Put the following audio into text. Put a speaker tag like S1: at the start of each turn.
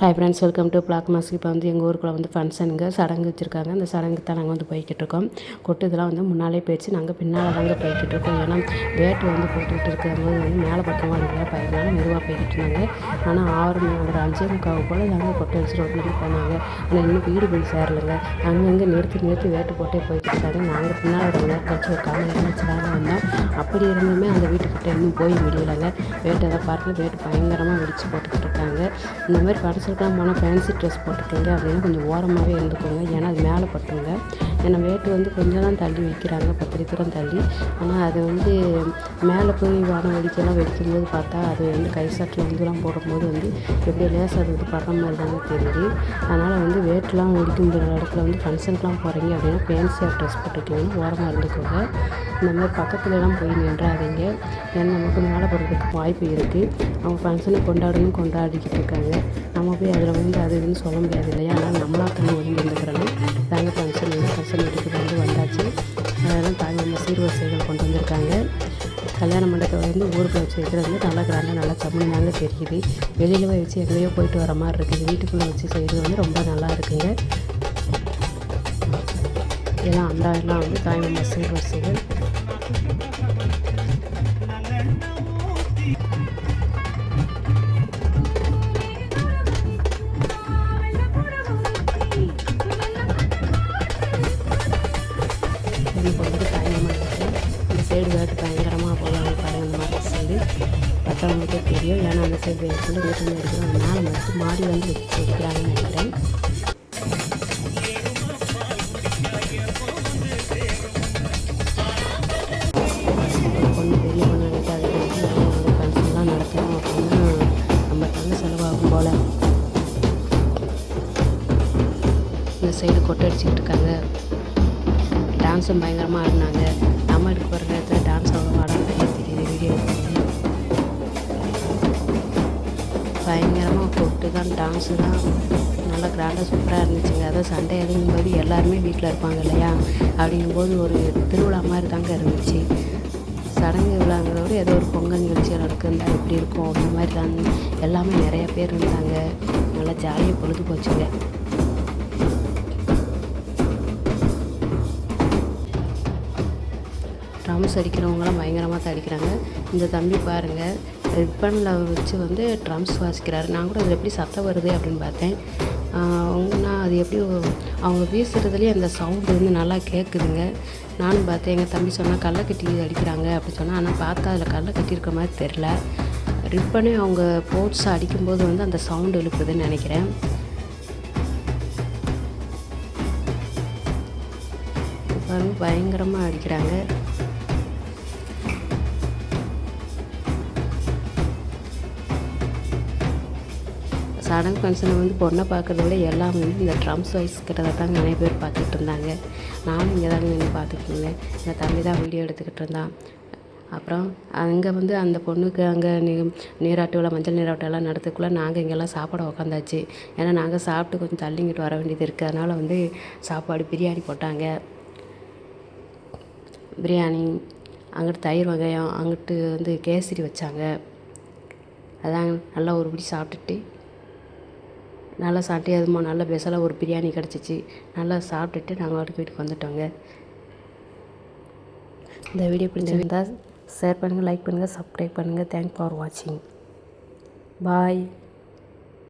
S1: Hi friends welcome to Black Mask இப்போ வந்து எங்கள் ஊருக்குள்ளே வந்து ஃபங்க்ஷனுங்க சடங்கு வச்சுருக்காங்க. அந்த சடங்கு தான் நாங்கள் வந்து போய்கிட்டு இருக்கோம். கொட்டு இதெல்லாம் வந்து முன்னாலே போயிடுச்சு. நாங்கள் பின்னால் தாங்க போய்கிட்டு இருக்கோம். ஏன்னா வேட்டு வந்து போட்டுக்கிட்டு இருக்கும்போது வந்து மேலே பக்கமாக நிறையா பயனால மெதுவாக போய்கிட்டு இருந்தாங்க. ஆனால் ஆறு மணி ஒரு அஞ்சே முக்காவு போல் நாங்கள் கொட்டை வச்சு ரோட்லேருந்து போனாங்க. ஆனால் இன்னும் வீடு போய் சேரலைங்க. அங்கங்கே நிறுத்தி நிறுத்தி வேட்டு போட்டே போய்கிட்டு இருக்காங்க. நாங்கள் பின்னால் ரொம்ப நேரம் கழிச்சு ஒரு காலை வச்சுருக்காங்க அப்படி இருந்துமே அந்த வீட்டுக்கிட்ட இன்னும் போய் முடியலைங்க வேட்டு எதாவது பாருங்க வேட்டு பயங்கரமாக வெடிச்சு போட்டுக்கிட்டு இருக்காங்க. இந்த மாதிரி ஃபங்க்ஷனுக்குலாம் போனால் ஃபேன்சி ட்ரெஸ் போட்டுக்கோங்க அப்படின்னா கொஞ்சம் ஓரமாகவே இருந்துக்கோங்க. ஏன்னா அது மேலே பட்டுருங்க ஏன்னா வேட்டு வந்து கொஞ்சம் தான் தள்ளி வைக்கிறாங்க பத்திரி தூரம் தள்ளி. ஆனால் அது வந்து மேலே போய் வானம் வெடிக்கலாம் வெடிக்கும்போது பார்த்தா அது வந்து கை சாட்டில் வந்துலாம் போடும்போது வந்து எப்படி லேசாக அது வந்து படுற மாதிரி தானே தெரியுது. அதனால் வந்து வேட்டுலாம் வெடிக்கும் இடத்துல வந்து ஃபங்க்ஷனுக்குலாம் போகிறீங்க அப்படின்னா ஃபேன்சியாக ட்ரெஸ் போட்டுக்கோங்க. ஓரமாக இருந்துக்கோங்க. இந்த மாதிரி பக்கத்துலலாம் போய் நின்றாதீங்க. ஏன்னா நமக்கு மேலே போடுறதுக்கு வாய்ப்பு இருக்குது அவங்க ஃபங்க்ஷனை கொண்டாடணும் கொண்டாடிக்கிட்டு இருக்காங்க. நம்ம போய் அதில் வந்து அது இதுன்னு சொல்ல முடியாது இல்லையா? ஆனால் நம்மளா தண்ணி ஒதுங்கி இருந்துக்கிறோம். தாங்க ஃபங்க்ஷன் வந்து ஃபங்க்ஷன் வீட்டுக்கு வந்து வந்தாச்சு. அதெல்லாம் தாங்க நம்ம சீர்வரிசைகள் கொண்டு வந்திருக்காங்க. கல்யாண மண்டபத்தை வந்து ஊருக்கு வச்சு வைக்கிறது வந்து நல்லா கிராண்டாக நல்லா கம்முன்னு தெரியுது. வெளியில் போய் வச்சு எங்கேயோ போயிட்டு வர மாதிரி இருக்குது. வீட்டுக்குள்ளே வச்சு செய்கிறது வந்து ரொம்ப நல்லா இருக்குங்க. எல்லாம் அந்த எல்லாம் வந்து தாய்மாமா சீர்வரிசைகள். சைடு வேட்டு பயங்கரமாக போடுவாங்க பாருங்கள் இந்த மாதிரி சைடு மற்றவங்களுக்கே தெரியும் ஏன்னா அந்த சைடு வேட்டு வீட்டில் இருக்கிறோம் அந்த மேலே மட்டும் மாடி வந்து வச்சு வைக்கிறாங்கன்னு நினைக்கிறேன் பொண்ணு பெரிய பொண்ணு நினைச்சு அது வந்து நம்மளோட ஃபங்க்ஷன்லாம் நடத்தணும் அப்படின்னா நம்ம நல்ல செலவாகும் போல் இந்த சைடு கொட்டை அடிச்சுக்கிட்டு இருக்காங்க டான்ஸும் பயங்கரமாக ஆடினாங்க நம்ம எடுக்க போகிற நேரத்தில் டான்ஸ் அவ்வளோ ஆட மாதிரி தெரியுது வீடியோ பயங்கரமாக போட்டு தான் டான்ஸு தான் நல்லா கிராண்டாக சூப்பராக இருந்துச்சுங்க. அதாவது சண்டே அதுங்கும்போது எல்லாருமே வீட்டில் இருப்பாங்க இல்லையா? அப்படிங்கும்போது ஒரு திருவிழா மாதிரி தாங்க இருந்துச்சு. சடங்கு விழாங்கிறத ஏதோ ஒரு பொங்கல் நிகழ்ச்சிகள் நடக்குது எப்படி இருக்கும் அந்த மாதிரி தான். எல்லாமே நிறைய பேர் இருந்தாங்க. நல்லா ஜாலியாக பொழுது போச்சுங்க. ட்ரம்ஸ் அடிக்கிறவங்களாம் பயங்கரமாக தான் அடிக்கிறாங்க இந்த தம்பி பாருங்கள் ரிப்பனில் வச்சு வந்து ட்ரம்ஸ் வாசிக்கிறாரு. நான் கூட அது எப்படி சத்தம் வருது? அப்படின்னு பார்த்தேன். நான் அது எப்படி அவங்க வீசுறதுலேயே அந்த சவுண்டு வந்து நல்லா கேட்குதுங்க நானும் பார்த்தேன் எங்கள் தம்பி சொன்னால் கல்லை கட்டி அடிக்கிறாங்க. அப்படி சொன்னால் ஆனால் பார்த்தா அதில் கல்லை கட்டியிருக்க மாதிரி தெரில ரிப்பனே அவங்க போட்ஸ் அடிக்கும்போது வந்து அந்த சவுண்டு எழுப்புதுன்னு நினைக்கிறேன். பாருங்க பயங்கரமாக அடிக்கிறாங்க. சடங்கு ஃபங்க்ஷன் வந்து பொண்ணை பார்க்குறத விட எல்லாம் வந்து இந்த ட்ரம்ஸ் வயசுக்கிறத தான் நிறைய பேர் பார்த்துட்டு இருந்தாங்க. நானும் இங்கே தாங்க நின்று பார்த்துட்டு இருந்தேன் இந்த தம்பி தான் வீடியோ எடுத்துக்கிட்டு இருந்தான். அப்புறம் அங்கே வந்து அந்த பொண்ணுக்கு அங்கே நீ நீராட்டு விழா மஞ்சள் நீராட்டு எல்லாம் நடத்துக்குள்ளே நாங்கள் இங்கெல்லாம் சாப்பாடு உக்காந்தாச்சு. ஏன்னா நாங்கள் சாப்பிட்டு கொஞ்சம் தள்ளிங்கிட்டு வர வேண்டியது இருக்குது அதனால் வந்து சாப்பாடு பிரியாணி போட்டாங்க. பிரியாணி அங்கிட்டு தயிர் வகையம் அங்கிட்டு வந்து கேசரி வச்சாங்க. அதான் நல்லா ஒரு பிடி சாப்பிட்டுட்டு நல்லா சாப்பிட்டு அதுமா நல்ல பெசலாக ஒரு பிரியாணி கிடச்சிச்சு. நல்லா சாப்பிட்டுட்டு நாங்கள் வாட்டுக்கு வீட்டுக்கு வந்துட்டோங்க. இந்த வீடியோ பிடிச்சிருந்தால் ஷேர் பண்ணுங்கள் லைக் பண்ணுங்கள் சப்ஸ்கிரைப் பண்ணுங்கள் தேங்க் ஃபார் வாட்சிங் பாய்